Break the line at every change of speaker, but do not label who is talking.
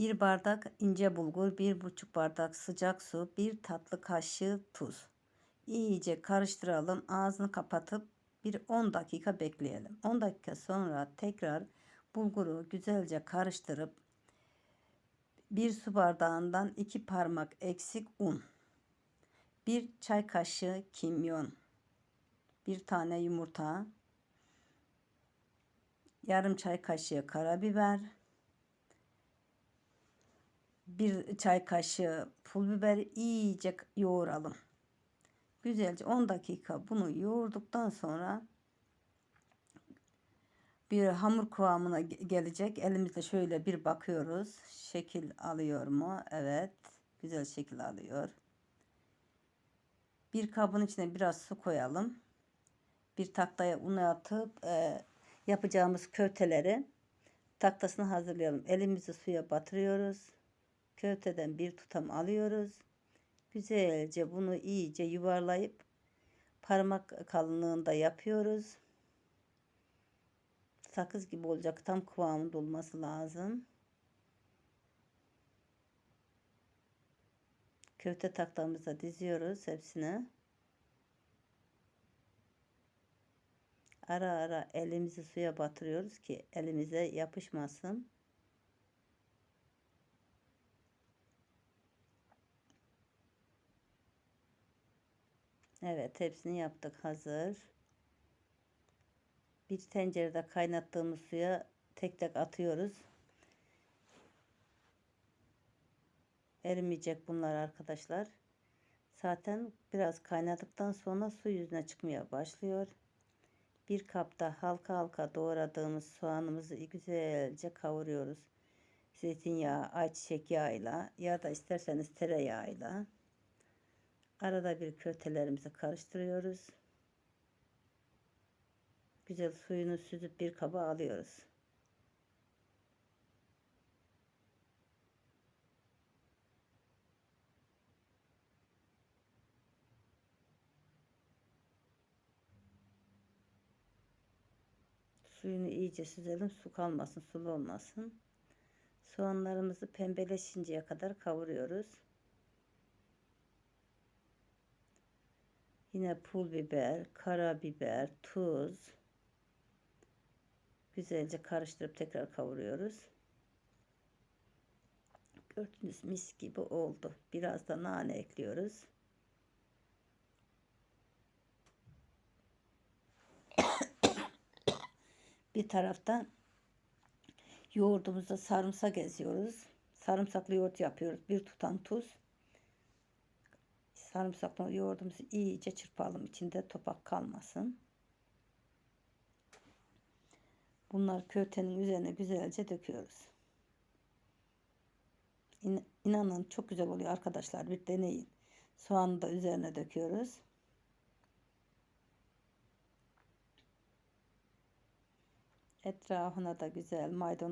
1 bardak ince bulgur, 1,5 bardak sıcak su, 1 tatlı kaşığı tuz. İyice karıştıralım. Ağzını kapatıp bir 10 dakika bekleyelim. 10 dakika sonra tekrar bulguru güzelce karıştırıp bir su bardağından 2 parmak eksik un, 1 çay kaşığı kimyon, bir tane yumurta, yarım çay kaşığı karabiber, bir çay kaşığı pul biber iyice yoğuralım. Güzelce 10 dakika bunu yoğurduktan sonra bir hamur kıvamına gelecek. Elimizde şöyle bir bakıyoruz. Şekil alıyor mu? Evet. Güzel şekil alıyor. Bir kabın içine biraz su koyalım. Bir taktaya un atıp e, yapacağımız köfteleri taktasını hazırlayalım. Elimizi suya batırıyoruz. Köfteden bir tutam alıyoruz. Güzelce bunu iyice yuvarlayıp parmak kalınlığında yapıyoruz. Sakız gibi olacak. Tam kıvamında olması lazım. Köfte taktamıza diziyoruz hepsini. Ara ara elimizi suya batırıyoruz ki elimize yapışmasın. Evet hepsini yaptık hazır. Bir tencerede kaynattığımız suya tek tek atıyoruz. Erimeyecek bunlar arkadaşlar. Zaten biraz kaynadıktan sonra su yüzüne çıkmaya başlıyor. Bir kapta halka halka doğradığımız soğanımızı güzelce kavuruyoruz. Zeytinyağı, ayçiçek yağıyla ya da isterseniz tereyağıyla. Arada bir köftelerimizi karıştırıyoruz. Güzel suyunu süzüp bir kaba alıyoruz. Suyunu iyice süzelim. Su kalmasın, sulu olmasın. Soğanlarımızı pembeleşinceye kadar kavuruyoruz. Yine pul biber, karabiber, tuz. Güzelce karıştırıp tekrar kavuruyoruz. Gördüğünüz mis gibi oldu. Biraz da nane ekliyoruz. Bir taraftan yoğurdumuzda sarımsak eziyoruz. Sarımsaklı yoğurt yapıyoruz. Bir tutam tuz. Sarımsaklı yoğurdumuzu iyice çırpalım. İçinde topak kalmasın. Bunlar köftenin üzerine güzelce döküyoruz. İn inanın çok güzel oluyor arkadaşlar. Bir deneyin. Soğanı da üzerine döküyoruz. Etrafına da güzel maydanoz